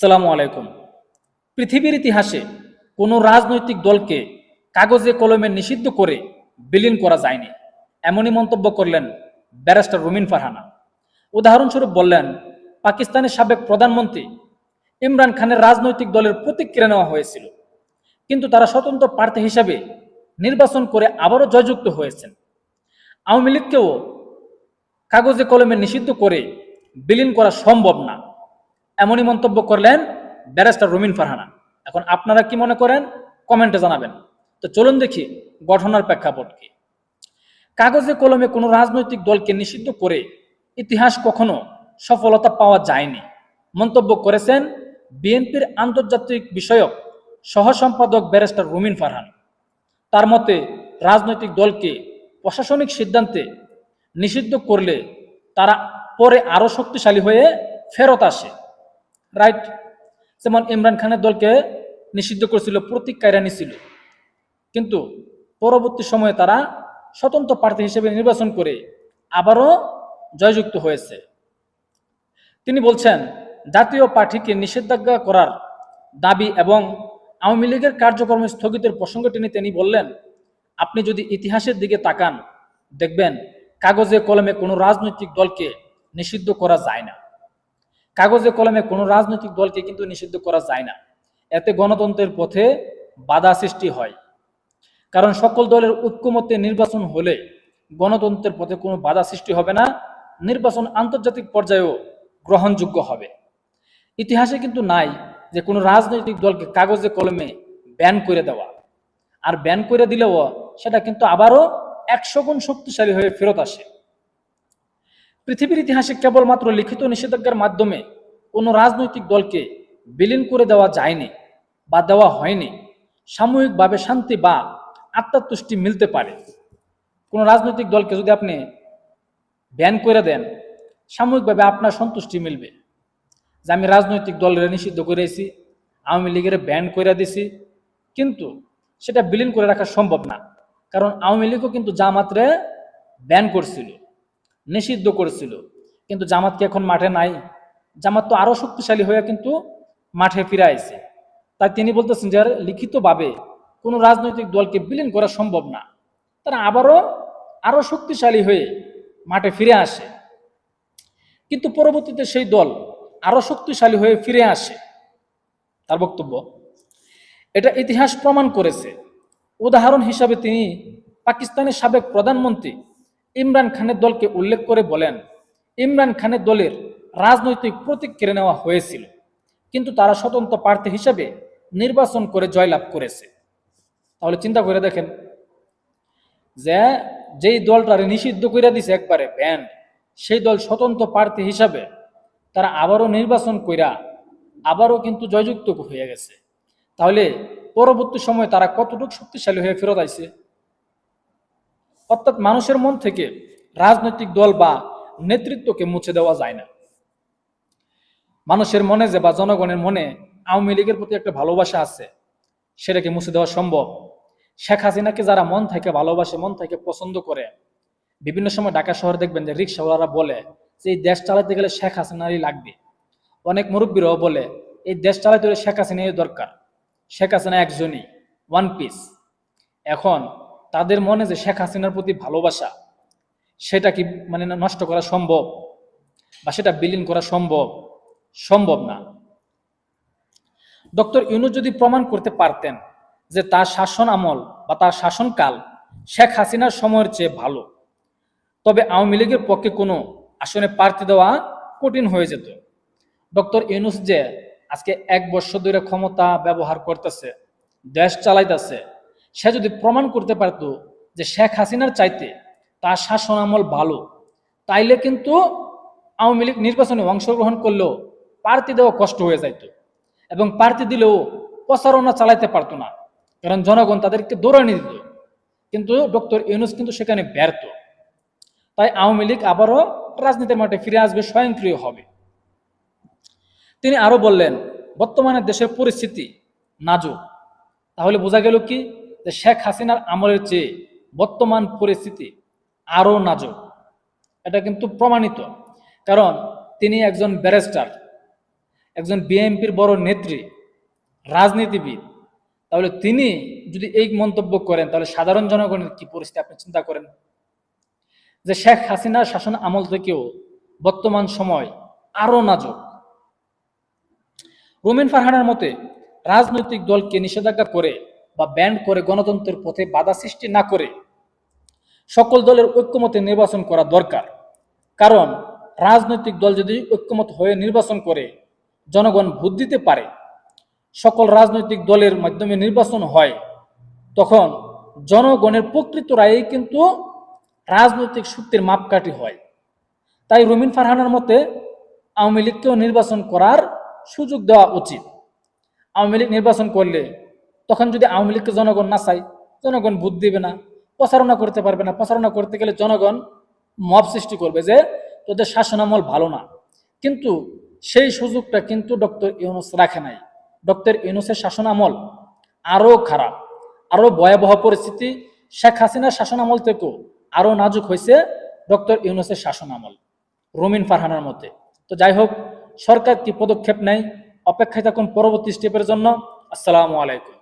আসসালামু আলাইকুম। পৃথিবীর ইতিহাসে কোনো রাজনৈতিক দলকে কাগজে কলমে নিষিদ্ধ করে বিলীন করা যায়নি। এমনই মন্তব্য করলেন ব্যারিস্টার রুমিন ফারহানা। উদাহরণস্বরূপ বললেন, পাকিস্তানের সাবেক প্রধানমন্ত্রী ইমরান খানের রাজনৈতিক দলের প্রতিক্রিয়া নেওয়া হয়েছিল, কিন্তু তারা স্বতন্ত্র প্রার্থী হিসাবে নির্বাচন করে আবারও জয়যুক্ত হয়েছেন। আওয়ামী লীগকেও কাগজে কলমে নিষিদ্ধ করে বিলীন করা সম্ভব না। এমনই মন্তব্য করলেন ব্যারিস্টার রুমিন ফারহানা। এখন আপনারা কি মনে করেন? কমেন্টে জানাবেন। তো চলুন দেখি গঠনার প্রেক্ষাপট কি। কাগজে কলমে কোনো রাজনৈতিক দলকে নিষিদ্ধ করে ইতিহাস কখনো সফলতা পাওয়া যায়নি। মন্তব্য করেছেন বিএনপির আন্তর্জাতিক বিষয়ক সহ সম্পাদক ব্যারিস্টার রুমিন ফারহান। তার মতে, রাজনৈতিক দলকে প্রশাসনিক সিদ্ধান্তে নিষিদ্ধ করলে তারা পরে আরও শক্তিশালী হয়ে ফেরত আসে। রাইট যেমন ইমরান খানের দলকে নিষিদ্ধ করেছিল, প্রতীক কায়রানি ছিল কিন্তু পরবর্তী সময়ে তারা স্বতন্ত্র প্রার্থী হিসেবে নির্বাচন করে আবারও জয়যুক্ত হয়েছে। তিনি বলছেন, জাতীয় পার্টিকে নিষেধাজ্ঞা করার দাবি এবং আওয়ামী লীগের কার্যক্রম স্থগিতের প্রসঙ্গ টেনে তিনি বললেন, আপনি যদি ইতিহাসের দিকে তাকান, দেখবেন কাগজে কলমে কোনো রাজনৈতিক দলকে নিষিদ্ধ করা যায় না। কাগজে কলমে কোনো রাজনৈতিক দলকে কিন্তু নিষিদ্ধ করা যায় না। এতে গণতন্ত্রের পথে বাধা সৃষ্টি হয়। কারণ সকল দলের ঐক্যমতে নির্বাচন হলে গণতন্ত্রের পথে কোনো বাধা সৃষ্টি হবে না, নির্বাচন আন্তর্জাতিক পর্যায়েও গ্রহণযোগ্য হবে। ইতিহাসে কিন্তু নাই যে কোনো রাজনৈতিক দলকে কাগজে কলমে ব্যান করে দেওয়া। আর ব্যান করে দিলেও সেটা কিন্তু আবারও একশো গুণ শক্তিশালী হয়ে ফেরত আসে। পৃথিবীর ইতিহাসে কেবলমাত্র লিখিত নিষেধাজ্ঞার মাধ্যমে কোনো রাজনৈতিক দলকে বিলীন করে দেওয়া যায়নি বা দেওয়া হয়নি। সাময়িকভাবে শান্তি বা আত্মতুষ্টি মিলতে পারে। কোনো রাজনৈতিক দলকে যদি আপনি ব্যান করে দেন, সাময়িকভাবে আপনার সন্তুষ্টি মিলবে। যে আমি রাজনৈতিক দলের নিষিদ্ধ করেছি, আওয়ামী লীগের ব্যান করে দিছি, কিন্তু সেটা বিলীন করে রাখা সম্ভব না। কারণ আওয়ামী লীগও কিন্তু জামাতরে ব্যান করছিল। নিষিদ্ধ করেছিল। কিন্তু জামাত কি এখন মাঠে নাই? জামাত তো আরও শক্তিশালী হয়ে কিন্তু মাঠে ফিরে আইছে। তাই তিনি বলতেছেন যে লিখিতভাবে কোনো রাজনৈতিক দলকে বিলীন করা সম্ভব না। তারা আবারও আরও শক্তিশালী হয়ে মাঠে ফিরে আসে। কিন্তু পরবর্তীতে সেই দল আরও শক্তিশালী হয়ে ফিরে আসে। তার বক্তব্য, এটা ইতিহাস প্রমাণ করেছে। উদাহরণ হিসাবে তিনি পাকিস্তানের সাবেক প্রধানমন্ত্রী ইমরান খানের দলকে উল্লেখ করে বলেন, ইমরান খানের দলের রাজনৈতিক প্রতীক কেড়ে নেওয়া হয়েছিল, কিন্তু তারা স্বতন্ত্র প্রার্থী হিসাবে নির্বাচন করে জয়লাভ করেছে। তাহলে চিন্তা করে দেখেন, যে যেই দলটারে নিষিদ্ধ করে দিছে একবারে, ব্যান, সেই দল স্বতন্ত্র প্রার্থী হিসাবে তারা আবারও নির্বাচন কইরা আবারও কিন্তু জয়যুক্ত হয়ে গেছে। তাহলে পরবর্তী সময়ে তারা কতটুকু শক্তিশালী হয়ে ফেরত আইছে? অর্থাৎ মানুষের মন থেকে রাজনৈতিক দল বা নেতৃত্বকে মুছে দেওয়া যায় না। মানুষের মনে যে বা জনগণের মনে আওয়ামী লীগের প্রতি একটা ভালোবাসা আছে, সেটাকে মুছে দেওয়া সম্ভব। শেখ হাসিনাকে যারা মন থেকে ভালোবাসে, মন থেকে পছন্দ করে, বিভিন্ন সময় ঢাকা শহর দেখবেন যে রিক্সাওয়ালারা বলে যে, এই দেশ চালাতে গেলে শেখ হাসিনারই লাগবে। অনেক মুরব্বীরাও বলে, এই দেশ চালাতে হলে শেখ হাসিনাই দরকার। শেখ হাসিনা একজনই ওয়ান পিস এখন তাদের মনে যে শেখ হাসিনার প্রতি ভালোবাসা, সেটা কি মানে নষ্ট করা সম্ভব বা সেটা বিলীন করা সম্ভব? সম্ভব না। ডক্টর ইউনুস যদি প্রমাণ করতে পারতেন যে তার শাসন আমল বা তার শাসনকাল শেখ হাসিনার সময়ের চেয়ে ভালো, তবে আওয়ামী লীগের পক্ষে কোনো আসনে প্রার্থী দেওয়া কঠিন হয়ে যেত। ডক্টর ইউনুস যে আজকে এক বছর ধরে ক্ষমতা ব্যবহার করতেছে, দেশ চালাইতেছে সে যদি প্রমাণ করতে পারতো যে শেখ হাসিনার চাইতে তার শাসন আমল ভালো, তাইলে কিন্তু আওয়ামী লীগ নির্বাচনে অংশগ্রহণ করলেও প্রার্থী দেওয়া কষ্ট হয়ে যাইত এবং প্রার্থী দিলেও প্রচারণা চালাইতে পারতো না। কারণ জনগণ তাদেরকে দৌড়ানি দিত। কিন্তু ডক্টর ইউনুস কিন্তু সেখানে ব্যর্থ। তাই আওয়ামী লীগ আবারও রাজনীতির মাঠে ফিরে আসবে, স্বয়ংক্রিয় হবে। তিনি আরও বললেন, বর্তমানে দেশের পরিস্থিতি নাজুক। তাহলে বোঝা গেল কি? যে শেখ হাসিনার আমলের চেয়ে বর্তমান পরিস্থিতি আরও নাজুক। এটা কিন্তু প্রমাণিত। কারণ তিনি একজন ব্যারিস্টার, একজন বিএনপির বড় নেত্রী, রাজনীতিবিদ। তাহলে তিনি যদি এই মন্তব্য করেন, তাহলে সাধারণ জনগণের কি পরিস্থিতি, আপনি চিন্তা করেন? যে শেখ হাসিনার শাসন আমল থেকেও বর্তমান সময় আরও নাজুক। রুমিন ফারহানের মতে, রাজনৈতিক দলকে নিষেধাজ্ঞা করে বা ব্যান্ড করে গণতন্ত্রের পথে বাধা সৃষ্টি না করে সকল দলের ঐক্যমতে নির্বাচন করা দরকার। কারণ রাজনৈতিক দল যদি ঐক্যমত হয়ে নির্বাচন করে, জনগণ ভোট দিতে পারে। সকল রাজনৈতিক দলের মাধ্যমে নির্বাচন হয়, তখন জনগণের প্রকৃত রায়েই কিন্তু রাজনৈতিক শক্তির মাপকাঠি হয়। তাই রুমিন ফারহানের মতে, আওয়ামী লীগকেও নির্বাচন করার সুযোগ দেওয়া উচিত। আওয়ামী লীগ নির্বাচন করলে তখন যদি আওয়ামী লীগকে জনগণ না চায়, জনগণ ভোট দিবে না, প্রচারণা করতে পারবে না, প্রচারণা করতে গেলে জনগণ মব সৃষ্টি করবে যে তোদের শাসনামল ভালো না। কিন্তু সেই সুযোগটা কিন্তু ডক্টর ইউনুস রাখে নাই। ডক্টর ইউনুসের শাসনামল আরও খারাপ, আরও ভয়াবহ পরিস্থিতি শেখ হাসিনার শাসনামল থেকেও আরও নাজুক হয়েছে ডক্টর ইউনুসের শাসনামল রুমিন ফারহানার মতে। তো যাই হোক, সরকার কি পদক্ষেপ নেয়, অপেক্ষায় থাকুন পরবর্তী স্টেপের জন্য। আসসালামু আলাইকুম।